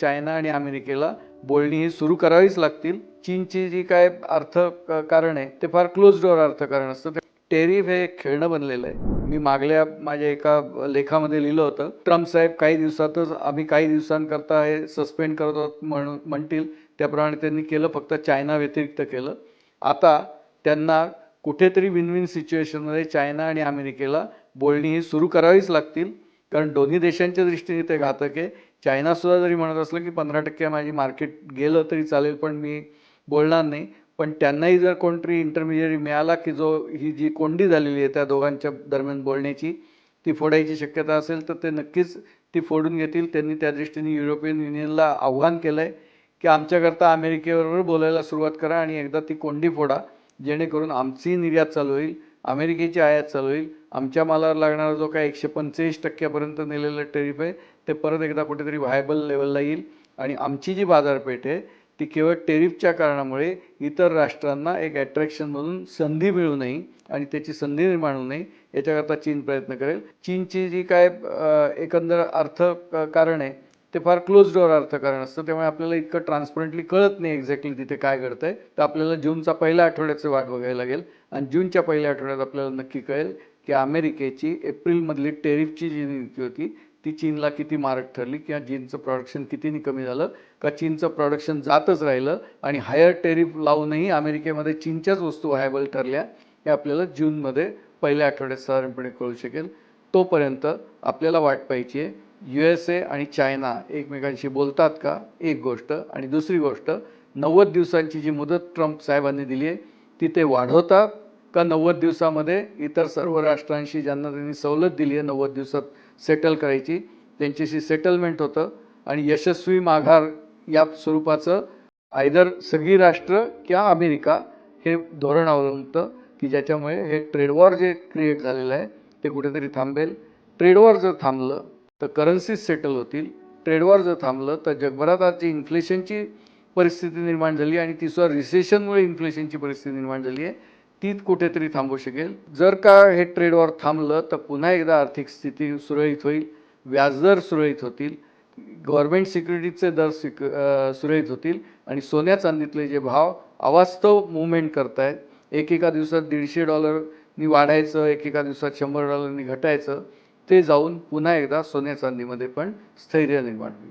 China आणि अमेरिकेला बोलणी ही सुरू करावीच लागतील. चीनची जी काय अर्थ कारण आहे ते फार क्लोज डोअर अर्थकारण असतं. टेरिफ हे खेळणं बनलेलं आहे. मी मागल्या माझ्या एका लेखामध्ये लिहिलं होतं. ट्रम्प साहेब काही दिवसातच आम्ही काही दिवसांकरता हे सस्पेंड करत आहोत म्हणून म्हणतील. त्याप्रमाणे त्यांनी केलं फक्त चायना व्यतिरिक्त केलं. आता त्यांना कुठेतरी विन विन सिच्युएशनमध्ये चायना आणि अमेरिकेला बोलणी ही सुरू करावीच लागतील. कारण दोन्ही देशांच्या दृष्टीने ते घातक आहे. चायना सुद्धा जरी म्हणत असलं की पंधरा टक्के माझी मार्केट गेलं तरी चालेल पण मी बोलणार नाही. पण त्यांनाही जर कोणतरी इंटरमिजिएट मिळाला की जो ही जी कोंडी झालेली आहे त्या दोघांच्या दरम्यान बोलण्याची ती फोडायची शक्यता असेल तर ते नक्कीच ती फोडून घेतील. त्यांनी त्या दृष्टीने युरोपियन युनियनला आव्हान केलं आहे की आमच्याकरता अमेरिकेबरोबर बोलायला सुरुवात करा आणि एकदा ती कोंडी फोडा जेणेकरून आमची निर्यात चालू होईल अमेरिकेची आयात चालू होईल आमच्या मालावर लागणारा जो काय एकशे पंचेचाळीस टक्क्यापर्यंत नेलेलं टेरिफ आहे ते परत एकदा कुठेतरी व्हायबल लेवलला येईल. आणि आमची जी बाजारपेठ आहे ती केवळ टेरिफच्या कारणामुळे इतर राष्ट्रांना एक अट्रॅक्शन म्हणून संधी मिळू नये आणि त्याची संधी निर्माण होऊ नये याच्याकरता चीन प्रयत्न करेल. चीनची जी काय एकंदर अर्थ कारण आहे ते फार क्लोज डोअर अर्थकारण असतं. त्यामुळे आपल्याला इतकं ट्रान्सपरंटली कळत नाही एक्झॅक्टली तिथे काय घडतंय. तर आपल्याला जूनचा पहिल्या आठवड्याचं वाट बघायला लागेल. आणि जूनच्या पहिल्या आठवड्यात आपल्याला नक्की कळेल की अमेरिकेची एप्रिलमधली टेरिफची जी नीती होती ती चीनला किती मारक ठरली किंवा चीनचं प्रोडक्शन कितीने कमी झालं का चीनचं प्रोडक्शन जातच राहिलं आणि हायर टेरिफ लावूनही अमेरिकेमध्ये चीनच्याच वस्तू व्हायबल ठरल्या हे आपल्याला जूनमध्ये पहिल्या आठवड्यात साधारणपणे कळू शकेल. तोपर्यंत आपल्याला वाट पाहिजे यू एस ए आणि चायना एकमेकांशी बोलतात का? एक गोष्ट. आणि दुसरी गोष्ट नव्वद दिवसांची जी मुदत ट्रम्प साहेबांनी दिली आहे ती ते वाढवतात का नव्वद दिवसामध्ये इतर सर्व राष्ट्रांशी ज्यांना त्यांनी सवलत दिली आहे नव्वद दिवसात सेटल करायची त्यांच्याशी सेटलमेंट होतं आणि यशस्वी माघार या स्वरूपाचं आयदर सगळी राष्ट्र किंवा अमेरिका हे धोरण अवलंबतं की ज्याच्यामुळे हे ट्रेड वॉर जे क्रिएट झालेलं आहे ते कुठेतरी थांबेल. ट्रेड वॉर जर थांबलं तर करन्सीज सेटल होतील. ट्रेड वॉर जर थांबलं तर जगभरात आज जी इन्फ्लेशनची परिस्थिती निर्माण झाली आणि ती सुद्धा रिसेशनमुळे इन्फ्लेशनची परिस्थिती निर्माण झाली आहे. ती कुठेतरी थांबू शकेल. जर का हे ट्रेड वॉर थांबलं तर पुन्हा एकदा आर्थिक स्थिती सुरळीत होईल व्याजदर सुरळीत होतील गव्हर्नमेंट सिक्युरिटीजचे दर सिक सुरळीत होतील आणि सोन्या चांदीतले जे भाव अवास्तव मुवमेंट करतायत एकेका दिवसात दीडशे डॉलरनी वाढायचं एकेका दिवसात शंभर डॉलरनी घटायचं ते जाऊन पुन्हा एकदा सोन्या चांदीमध्ये पण स्थैर्य निर्माण होईल.